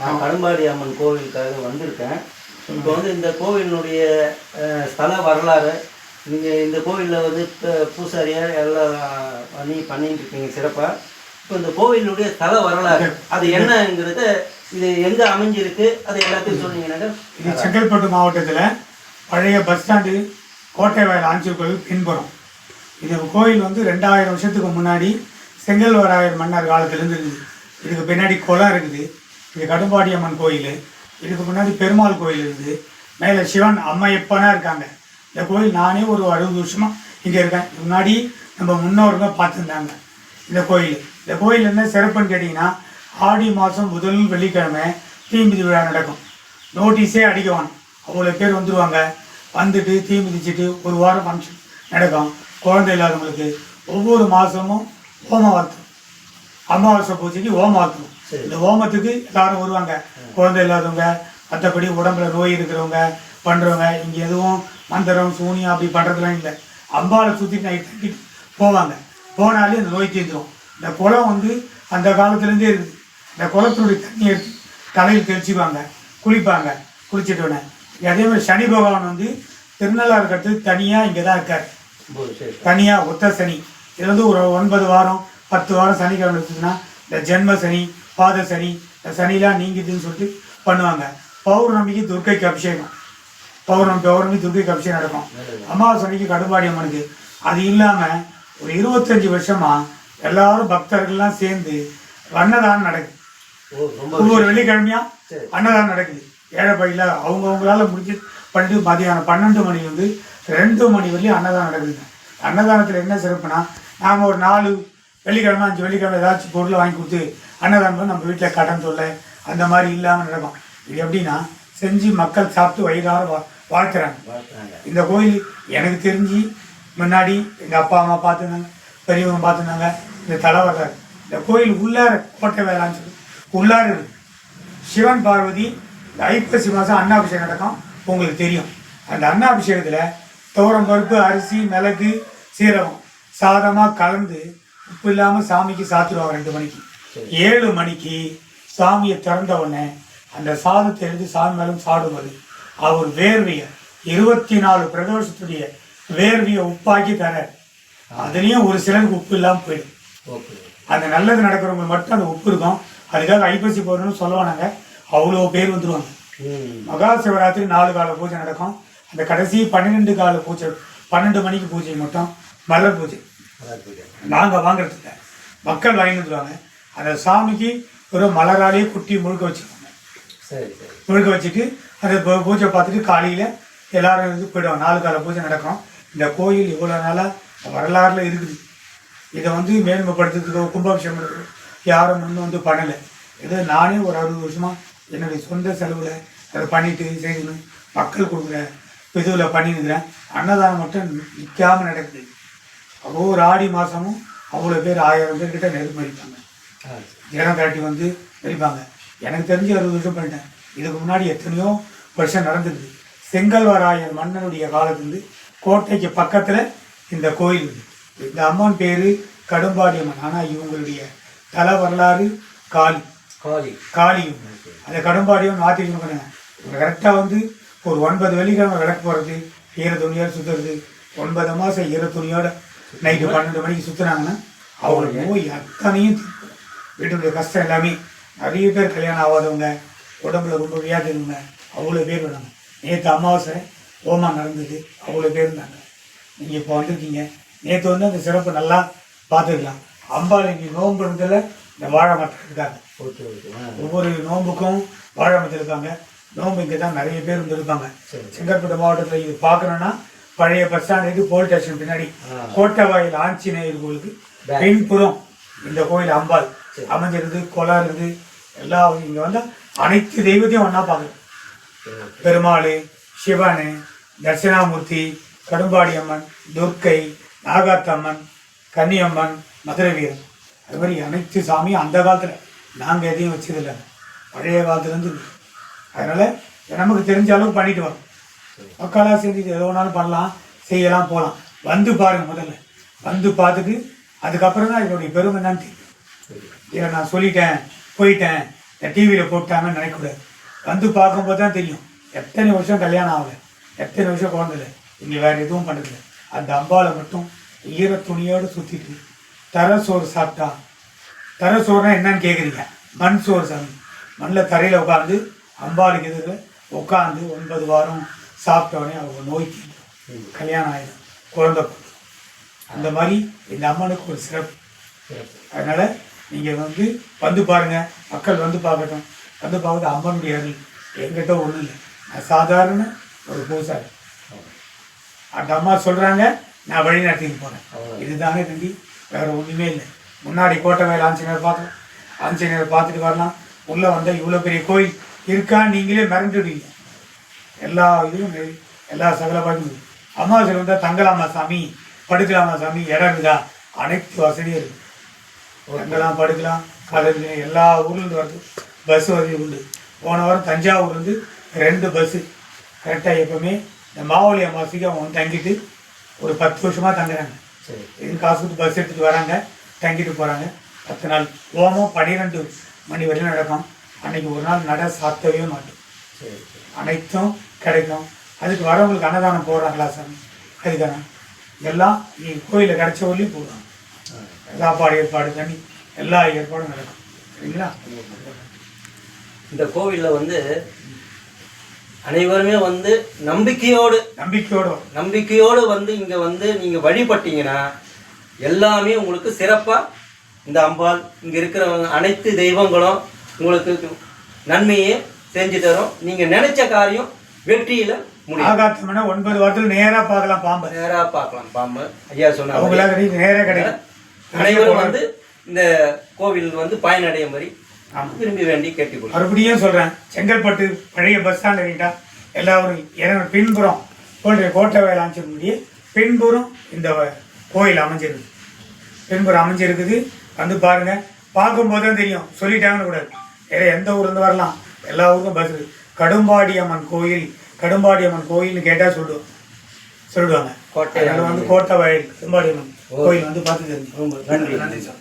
நான் கரும்பாடி அம்மன் கோவிலுக்காக வந்திருக்கேன். இப்போ வந்து இந்த கோவிலினுடைய ஸ்தல வரலாறு நீங்கள் இந்த கோவிலில் வந்து இப்போ பூசாரியாக எல்லாம் பண்ணி பண்ணிட்டு இருக்கீங்க சிறப்பாக இப்போ இந்த கோவிலினுடைய ஸ்தல வரலாறு அது என்னங்கிறத இது எங்கே அமைஞ்சிருக்கு அது எல்லாத்தையும் சொன்னீங்கன்னாக்கா இது செங்கல்பட்டு மாவட்டத்தில் பழைய பஸ் ஸ்டாண்டு கோட்டை வயல் ஆஞ்சூர் கோயில் பின்புறம். இது கோயில் வந்து ரெண்டாயிரம் வருஷத்துக்கு முன்னாடி செங்கல்வராயர் மன்னர் காலத்துலேருந்து இருக்குது. இதுக்கு பின்னாடி குளம் இருக்குது. இது கடும்பாடி அம்மன் கோயில். இதுக்கு முன்னாடி பெருமாள் கோயில் இருக்குது. மேலே சிவன் அம்மையப்பனாக இருக்காங்க. இந்த கோயில் நானே ஒரு அறுபது வருஷமாக இங்கே இருக்கேன். முன்னாடி நம்ம முன்னோருங்க பார்த்துருந்தாங்க. இந்த கோயில். இந்த கோயில் என்ன சிறப்புன்னு கேட்டிங்கன்னா ஆடி மாதம் முதல் வெள்ளிக்கிழமை தீமிதி விழா நடக்கும். நோட்டீஸே அடிக்கவான் அவ்வளோ பேர் வந்துடுவாங்க வந்துட்டு தீ மிதிச்சுட்டு ஒரு வாரம் ஃபங்க்ஷன் நடக்கும். குழந்தை இல்லாதவங்களுக்கு ஒவ்வொரு மாதமும் ஹோமம் அமாவாசை பூஜைக்கு வளர்த்தும் சரி. இந்த ஹோமத்துக்கு எல்லாரும் வருவாங்க. குழந்தை இல்லாதவங்க மற்றபடி உடம்புல நோய் இருக்கிறவங்க பண்ணுறவங்க இங்கே எதுவும் மந்திரம் சூனியம் அப்படி பண்ணுறதுலாம் இல்லை. அம்பாவை சுற்றி நைட் தட்டிட்டு போவாங்க. போனாலே இந்த நோய் தீர்ந்துடும் இந்த குளம் வந்து அந்த காலத்துலேருந்தே இருக்குது. இந்த குளத்தினுடைய தண்ணி எடுத்து தலையில் தெளிச்சுக்குவாங்க. குளிப்பாங்க. குளிச்சிட்டு உடனே. அதே மாதிரி சனி பகவான் வந்து திருநள்ளாறு கட்டு தனியாக இங்கே தான் இருக்கார் தனியாக ஒத்த சனி. இது வந்து ஒரு ஒன்பது வாரம் பத்து வாரம் சனிக்கிழமை எடுத்துச்சுன்னா இந்த ஜென்ம சனி பாத சனி இந்த சனிலாம் நீங்கிதுன்னு சொல்லிட்டு பண்ணுவாங்க. பௌர்ணமிக்கு துர்க்கைக்கு அபிஷேகம். பௌர்ணமி பௌர்ணமி துர்க்கைக்கு அபிஷேகம் நடக்கும். அமாவாசை அன்னைக்கு கடுபாடி அம்மனுக்கு அது இல்லாமல் ஒரு இருபத்தஞ்சி வருஷமா எல்லாரும் பக்தர்கள்லாம் சேர்ந்து அன்னதானம் நடக்குது. ஒவ்வொரு வெள்ளிக்கிழமையா. அன்னதானம் நடக்குது. ஏழை பையில அவங்கவுங்களால முடிஞ்சு பண்ணிட்டு மதியானம் பன்னெண்டு மணி வந்து ரெண்டு மணி வரையும் அன்னதானம் நடக்குதுங்க. அன்னதானத்தில் என்ன சிறப்புனா நாம் ஒரு நாலு வெள்ளிக்கிழமை அஞ்சு வெள்ளிக்கிழமை ஏதாச்சும் பொருளை வாங்கி கொடுத்து அன்னதானம் நம்ம வீட்டில் கடன் தொல்லை அந்த மாதிரி இல்லாமல் நடக்கும். இது எப்படின்னா செஞ்சு மக்கள் சாப்பிட்டு வயிறார வா வாழ்த்துறாங்க. இந்த கோயில் எனக்கு தெரிஞ்சு முன்னாடி எங்கள் அப்பா அம்மா பார்த்துருந்தாங்க பெரியவங்க பார்த்துருந்தாங்க இந்த தலை வர்றாரு இந்த கோயில் உள்ளார கோட்டை வேளான்னு சொல்லி உள்ளார இருக்கு. சிவன் பார்வதி இந்த ஐப்பசி மாதம் அன்னாபிஷேகம் நடக்கும் உங்களுக்கு தெரியும். அந்த அன்னாபிஷேகத்தில் துவரம் பருப்பு அரிசி மிளகு சீரகம் சாதமாக கலந்து உப்பு இல்லாமல் சாமிக்கு சாத்திடுவாங்க ரெண்டு மணிக்கு. ஏழு மணிக்கு சாமியை திறந்த உடனே அந்த சாதத்தை எடுத்து சாமி மேலும் சாடுவது அவர் வேர்வையை இருபத்தி நாலு பிரதோஷத்துடைய வேர்வையை உப்பாக்கி தர அதுலேயும் ஒரு சிலருக்கு உப்பு இல்லாமல் போயிடும். அந்த நல்லது நடக்கிறவங்களுக்கு மட்டும் அந்த உப்பு இருக்கும். அதுக்காக ஐப்பசி பௌர்ணமி சொல்லுவானாங்க. அவ்வளோ பேர் வந்துடுவாங்க மகா சிவராத்திரி நாலு கால பூஜை நடக்கும். அந்த கடைசி பன்னிரெண்டு கால பூஜை பன்னெண்டு மணிக்கு பூஜை மட்டும் மலர் பூஜை. நாங்கள் வாங்குறதுல மக்கள் வாங்கிட்டு அந்த சாமிக்கு ஒரு மலராலேயே குட்டி முழுக்க வச்சுருவாங்க. சரி சரி. முழுக்க வச்சுட்டு அந்த பூ- பூஜை பார்த்துட்டு காலையில் எல்லாரும் இது போயிடுவாங்க. நாலு கால பூஜை நடக்கும். இந்த கோயில் இவ்வளோ நாளாக வரலாறுல இருக்குது. இதை வந்து மேன்மைப்படுத்துறதுக்கு கும்பாபிஷேகம் நடக்குது. யாரும் முன்ன வந்து பண்ணலை. ஏதோ நானே ஒரு அறுபது வருஷமாக என்னுடைய சொந்த செலவில் அதை பண்ணிட்டு செய்யணும் மக்கள் கொடுக்குற இதுவில் பண்ணியிருக்கிறேன் அன்னதானம் மட்டும் நிற்காமல் நடக்குது. ஒவ்வொரு ஆடி மாதமும் அவ்வளோ பேர் ஆயிரம் பேர்கிட்ட நெருப்பு மறிப்பாங்க ஜனம் திரட்டி வந்து வெடிப்பாங்க எனக்கு தெரிஞ்சு அறுபது வருஷம் பண்ணிட்டேன். இதுக்கு முன்னாடி எத்தனையோ வருஷம் நடந்திருக்கு செங்கல்வராயன் மன்னனுடைய காலத்துலேருந்து கோட்டைக்கு பக்கத்தில் இந்த கோயில் இருக்கு. இந்த அம்மன் பேர் கடும்பாடி அம்மன் ஆனால் இவங்களுடைய தல வரலாறு காளி. காளி. காளி. அந்த கடும்பாடியும் நாத்திரிகம் பண்ணுங்க கரெக்டாக வந்து ஒரு ஒன்பது வெள்ளிக்கிழமை விளக்கு போடுறது ஈர துணியோட சுற்றுறது ஒன்பது மாதம் ஈர துணியோட நைட்டு பன்னெண்டு மணிக்கு சுற்றுனாங்கன்னா அவங்களுக்கு நோய் அத்தனையும். வீட்டுடைய கஷ்டம் எல்லாமே. நிறைய பேர் கல்யாணம் ஆகாதவங்க உடம்புல ரொம்ப வியாதி இருந்தவங்க அவ்வளோ பேர் வராங்க. நேற்று அமாவாசை ஓமா நடந்தது அவ்வளோ பேர் இருந்தாங்க. நீங்கள் இப்போ வந்திருக்கீங்க. நேற்று வந்து அந்த சிறப்பு நல்லா பார்த்துக்கலாம். அம்பாள் இங்கே நோன்பு இருந்ததில் இந்த வாழை மரத்தில் இருக்காங்க. ஒவ்வொரு நோம்புக்கும் வாழை மரத்தில் இருக்காங்க. நோம்பு இங்கே தான் நிறைய பேர் சரி. செங்கற்பட்டு மாவட்டத்தில் இது பார்க்கணுன்னா பழைய பஸ் ஸ்டாண்டு போலீஸ் ஸ்டேஷன் பின்னாடி ஆ. கோட்டவாயில் ஆஞ்சநேயர் கோயிலுக்கு. பின்புறம் இந்த கோயில் அம்பாள். அமைஞ்சிருந்து குளம் இருக்குது எல்லா இங்கே வந்து அனைத்து தெய்வத்தையும் ஒன்றா பார்க்கலாம் பெருமாள் சிவன் தட்சிணாமூர்த்தி கடும்பாடி அம்மன் துர்க்கை நாகாத்தம்மன் கன்னியம்மன் மதுரை வீரன் அது மாதிரி அனைத்து சாமியும் அந்த காலத்தில். நாங்கள் எதையும் வச்சதில்லை. பழைய காலத்துலேருந்து அதனால் நமக்கு தெரிஞ்ச அளவு பண்ணிட்டு வரோம் மக்களாக சேர்ந்து எது வேணாலும் பண்ணலாம் செய்யலாம் போகலாம் வந்து பாருங்க முதல்ல. வந்து பார்த்துட்டு அதுக்கப்புறம் தான் இதனுடைய பெருமை என்னன்னு தெரியும். இதை நான் சொல்லிட்டேன் போயிட்டேன். இந்த டிவியில் போட்டாங்கன்னு நினைக்கக்கூடாது. வந்து பார்க்கும்போது தான் தெரியும். எத்தனை வருஷம் கல்யாணம் ஆகலை. எத்தனை வருஷம் குழந்தைல இங்கே வேறு எதுவும் பண்ணுறதில்ல அந்த அம்பாவை மட்டும் ஈர துணியோடு சுற்றிட்டு தர சோறு சாப்பிட்டா தர சோறுனா என்னன்னு கேட்குறீங்க மண் சோறு சாமி. மண்ணில் தரையில் உட்காந்து அம்பாளுக்கு எதிரில் உட்காந்து ஒன்பது வாரம் சாப்பிட்டோடனே அவங்க நோய் கல்யாணம் ஆயிடும். குழந்தை அந்த மாதிரி இந்த அம்மனுக்கு ஒரு சிறப்பு. அதனால் நீங்கள் வந்து வந்து பாருங்கள் மக்கள் வந்து பார்க்கட்டும். வந்து பார்க்கறது அம்மனுடைய அருள். எங்கிட்ட ஒன்றும் இல்லை. நான் சாதாரண ஒரு பூசாரி. அந்த அம்மா சொல்கிறாங்க நான் வழி நடத்திட்டு போகிறேன் இதுதானே தம்பி. வேறு ஒன்றுமே இல்லை. முன்னாடி கோட்டை வயல் ஆஞ்சநேயர் பார்த்தோம் ஆஞ்சநேயர் பார்த்துட்டு வரலாம். உள்ளே வந்தால் இவ்வளோ பெரிய கோயில் இருக்கா? நீங்களே மறந்துடுவீங்க எல்லா இதுவும் எல்லா சகல பாய்க்கும் அமாவாசை வந்தால் தங்கலாமா சாமி? படுக்கலாமா சாமி? இடம் இருக்குதா? அனைத்து வசதியும் இருக்குது தங்கலாம் படுக்கலாம். கலந்து எல்லா ஊர்லேருந்து வருது பஸ் வசதி உண்டு. போன வாரம் தஞ்சாவூர்லேருந்து ரெண்டு பஸ்ஸு கரெக்டாக எப்போவுமே இந்த மாவழி அமாவாசைக்கு அவங்க வந்து தங்கிட்டு ஒரு பத்து வருஷமாக தங்குறாங்க. சரி. இது காசு கொடுத்து பஸ் எடுத்துகிட்டு வராங்க? தங்கிட்டு போகிறாங்க பத்து நாள். ஹோமம் பன்னிரெண்டு மணி வரையும் நடக்கும். அன்னைக்கு ஒரு நாள் நட சாத்தவே மாட்டோம். சரி சரி. அனைத்தும் கிடைக்கும். அதுக்கு வரவங்களுக்கு அன்னதானம் போடுறாங்களா சாமி? அதுக்கான எல்லாம் நீ கோயிலில் கிடைச்ச வரையும் போடுறாங்க. சாப்பாடு ஏற்பாடு தண்ணி எல்லா ஏற்பாடும் நடக்கும். சரிங்களா? இந்த கோவிலில் வந்து அனைவருமே வந்து நம்பிக்கையோடு நம்பிக்கையோடு. நம்பிக்கையோடு வந்து இங்கே வந்து நீங்கள் வழிபட்டீங்கன்னா எல்லாமே உங்களுக்கு சிறப்பாக இந்த அம்பாள் இங்கே இருக்கிறவங்க அனைத்து தெய்வங்களும் உங்களுக்கு நன்மையே செஞ்சு தரும். நீங்கள் நினைச்ச காரியம் வெற்றியில் ஆகாத்தம்னா ஒன்பது வாரத்தில் நேராக பார்க்கலாம் பாம்பை. நேராக பார்க்கலாம் பாம்பு. ஐயா சொன்னாங்க அவங்களால கிடைக்கும் நேராக கிடைக்கும் அனைவரும் வந்து இந்த கோவில் வந்து பயனடையும்படி ஆமாம் விரும்பி வேண்டி கேட்டுக்கொள்கிறேன் மறுபடியும் சொல்கிறேன் செங்கல்பட்டு பழைய பஸ் ஸ்டாண்ட் இருக்கீங்களா எல்லாரும் இறங்க பின்புறம் போன்ற கோட்டை வயல் அமைச்சிருக்கூடிய பின்புறம் இந்த கோயில் அமைஞ்சிருக்கு. பின்புறம் அமைஞ்சிருக்குது. வந்து பாருங்க. பார்க்கும்போது தான் தெரியும். சொல்லிட்டாங்கன்னு கூடாது வேற எந்த ஊர்லேருந்து வரலாம். எல்லா ஊருக்கும் பஸ் இருக்கு. கடும்பாடி அம்மன் கோயில் கடும்பாடி அம்மன் கோயில்னு கேட்டால் சொல்லுவோம் சொல்லிடுவாங்க கோட்டை வந்து கோட்டை வயல் கடும்பாடி அம்மன் கோயில் வந்து பார்த்து நன்றி நன்றி சார்.